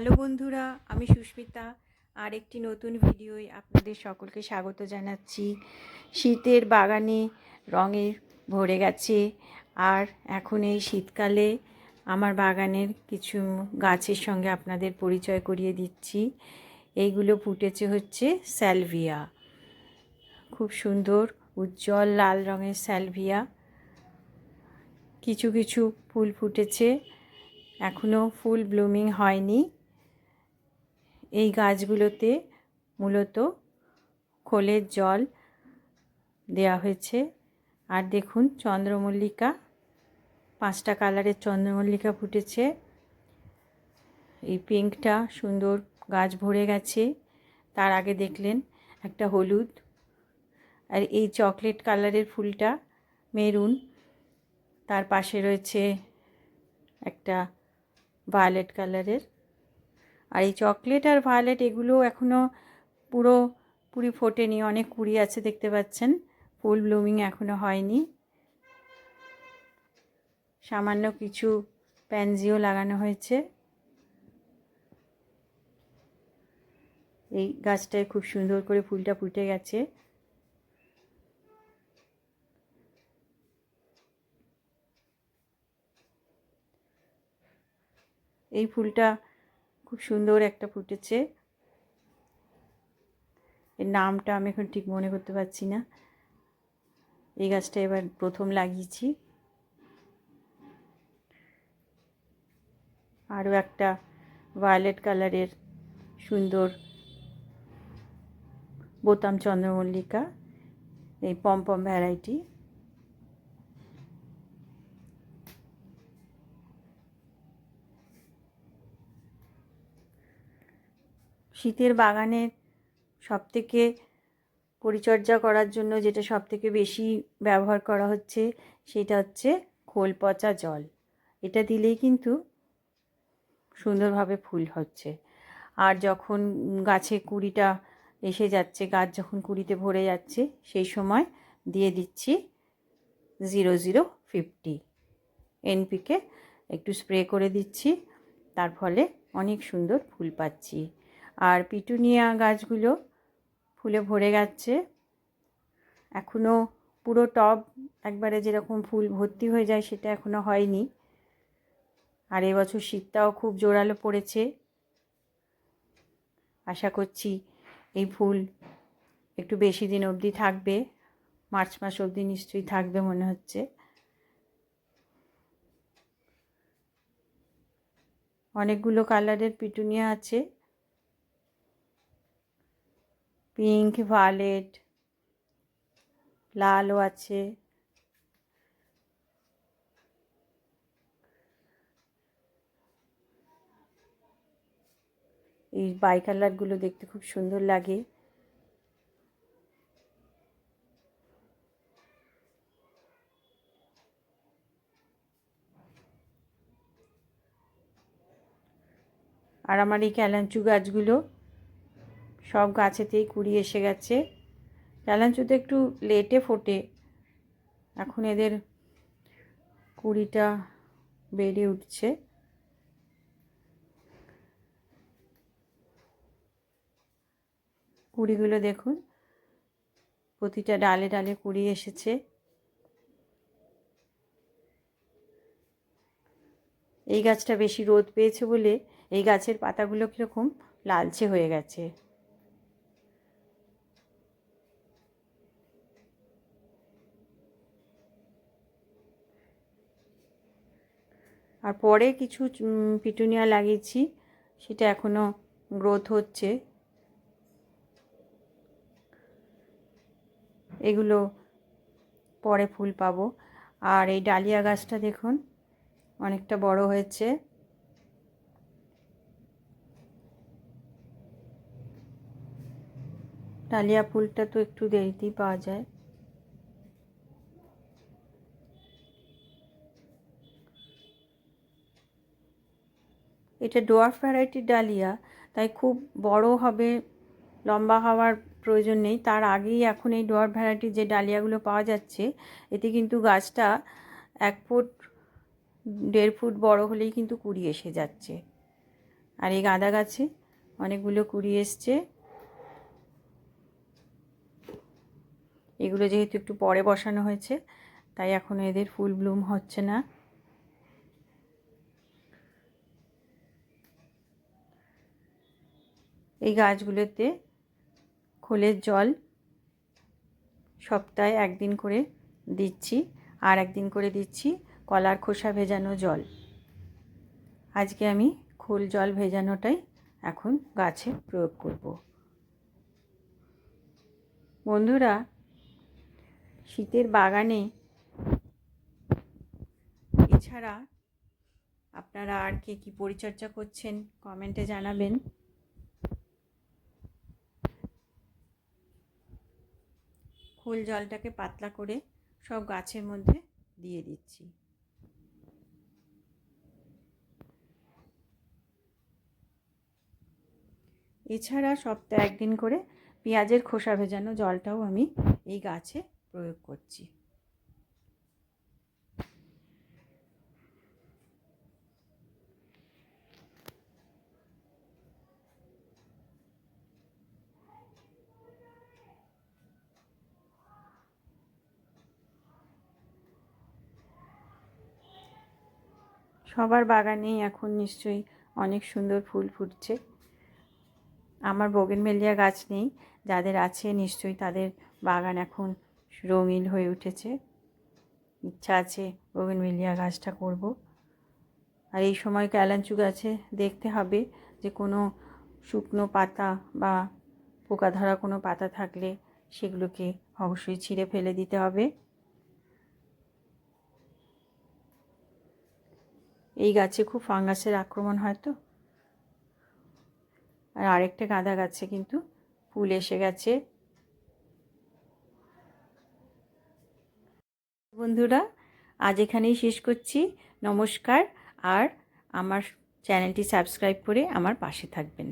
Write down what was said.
Hello বন্ধুরা, আমি সুস্মিতা আর একটি নতুন ভিডিওয় আপনাদের সকলকে স্বাগত জানাচ্ছি। শীতের বাগানে রঙে ভরে গেছে আর এখন এই শীতকালে আমার বাগানের কিছু গাছের সঙ্গে আপনাদের পরিচয় করিয়ে দিচ্ছি। এইগুলো ফুটেছে হচ্ছে স্যালভিয়া। খুব সুন্দর, উজ্জ্বল লাল রঙের স্যালভিয়া। কিছু কিছু ফুল ফুটেছে এখনও ফুল ব্লুমিং হয়নি। এই গাছগুলোতে মূলত খোলের জল দেয়া হয়েছে। আর দেখুন, চন্দ্রমল্লিকা, পাঁচটা কালারের চন্দ্রমল্লিকা ফুটেছে। এই পিঙ্কটা সুন্দর গাছ ভরে গেছে। তার আগে দেখলেন একটা হলুদ। আর এই চকলেট কালারের ফুলটা মেরুন। তার পাশে রয়েছে একটা ভায়োলেট কালারের আর এই চকলেট আর ভায়োলেট এগুলো এখনও পুরো পুরি ফোটেনি, অনেক কুড়ি আছে দেখতে পাচ্ছেন। ফুল ব্লুমিং এখনও হয়নি। সামান্য কিছু প্যানজিও লাগানো হয়েছে। এই গাছটায় খুব সুন্দর করে ফুলটা ফুটে গেছে। এই ফুলটা খুব সুন্দর একটা ফুটেছে। এর নামটা আমি এখন ঠিক মনে করতে পারছি না। এই গাছটা এবার প্রথম লাগিয়েছি। আরও একটা ভায়োলেট কালারের সুন্দর বোতাম চন্দ্রমল্লিকা, এই পম্পম ভ্যারাইটি শীতের বাগানের সবথেকে পরিচর্যা করার জন্য যেটা সবথেকে বেশি ব্যবহার করা হচ্ছে, সেটা হচ্ছে খোল পচা জল। এটা দিলেই কিন্তু সুন্দরভাবে ফুল হচ্ছে। আর যখন গাছে কুড়িটা এসে যাচ্ছে, গাছ যখন কুড়িতে ভরে যাচ্ছে, সেই সময় দিয়ে দিচ্ছি জিরো জিরো ফিফটি এনপিকে। একটু স্প্রে করে দিচ্ছি, তার ফলে অনেক সুন্দর ফুল পাচ্ছি। আর পিটুনিয়া গাছগুলো ফুলে ভরে যাচ্ছে এখনও পুরো টব একবারে যেরকম ফুল ভর্তি হয়ে যায় সেটা এখনও হয়নি। আর এবছর শীতটাও খুব জোরালো পড়েছে। আশা করছি এই ফুল একটু বেশি দিন অবধি থাকবে। মার্চ মাস অবধি নিশ্চয়ই থাকবে মনে হচ্ছে। অনেকগুলো কালারের পিটুনিয়া আছে। পিঙ্ক ভায়োলেট লালও আছে। এই বাই কালারগুলো দেখতে খুব সুন্দর লাগে। আর আমার এই ক্যালাঞ্চু গাছগুলো সব গাছেতেই কুড়ি এসে গেছে। ক্যালাঞ্চুতে একটু লেটে ফোটে। এখন এদের কুড়িটা বেড়ে উঠছে। কুড়িগুলো দেখুন, প্রতিটা ডালে ডালে কুড়ি এসেছে। এই গাছটা বেশি রোদ পেয়েছে বলে এই গাছের পাতাগুলো কীরকম লালচে হয়ে গেছে। আর পরে কিছু পিটুনিয়া লাগিয়েছি, সেটা এখনও গ্রোথ হচ্ছে। এগুলো পরে ফুল পাবো। আর এই ডালিয়া গাছটা দেখুন, অনেকটা বড় হয়েছে। ডালিয়া ফুলটা তো একটু দেরিতেই পাওয়া যায়। এটা ডোয়ার্ফ ভ্যারাইটির ডালিয়া, তাই খুব বড় হবে, লম্বা হওয়ার প্রয়োজন নেই। তার আগেই এখন এই ডোয়ার ভ্যারাইটির যে ডালিয়াগুলো পাওয়া যাচ্ছে, এতে কিন্তু গাছটা এক ফুট, দেড় ফুট বড় হলেই কিন্তু কুড়ি এসে যাচ্ছে। আর এই গাঁদা গাছে অনেকগুলো কুড়ি এসছে। এগুলো যেহেতু একটু পরে বসানো হয়েছে, তাই এখনও এদের ফুল ব্লুম হচ্ছে না। এই গাছগুলোতে খোলের জল সপ্তাহে একদিন করে দিচ্ছি আর একদিন করে দিচ্ছি কলার খোসা ভেজানো জল। আজকে আমি খোল জল ভেজানোটাই এখন গাছে প্রয়োগ করব। বন্ধুরা, শীতের বাগানে এছাড়া আপনারা আর কে কী পরিচর্যা করছেন কমেন্টে জানাবেন। খোল জলটাকে পাতলা করে সব গাছের মধ্যে দিয়ে দিচ্ছি। এছাড়া সপ্তাহে একদিন করে পেঁয়াজের খোসা ভেজানো জলটাও আমি এই গাছে প্রয়োগ করছি। সবার বাগানেই এখন নিশ্চয়ই অনেক সুন্দর ফুল ফুটছে। আমার মেলিয়া গাছ নেই, যাদের আছে নিশ্চয়ই তাদের বাগান এখন রঙিন হয়ে উঠেছে। ইচ্ছা আছে মেলিয়া গাছটা করব। আর এই সময় ক্যালাঞ্চু গাছে দেখতে হবে যে কোনো শুকনো পাতা বা পোকা ধরা কোনো পাতা থাকলে সেগুলোকে অবশ্যই ছিঁড়ে ফেলে দিতে হবে। এই গাছে খুব ফাঙ্গাসের আক্রমণ হয় তো? আর আরেকটা গাঁদা গাছে কিন্তু ফুল এসে গেছে। বন্ধুরা, আজ এখানেই শেষ করছি। নমস্কার, আর আমার চ্যানেলটি সাবস্ক্রাইব করে আমার পাশে থাকবেন।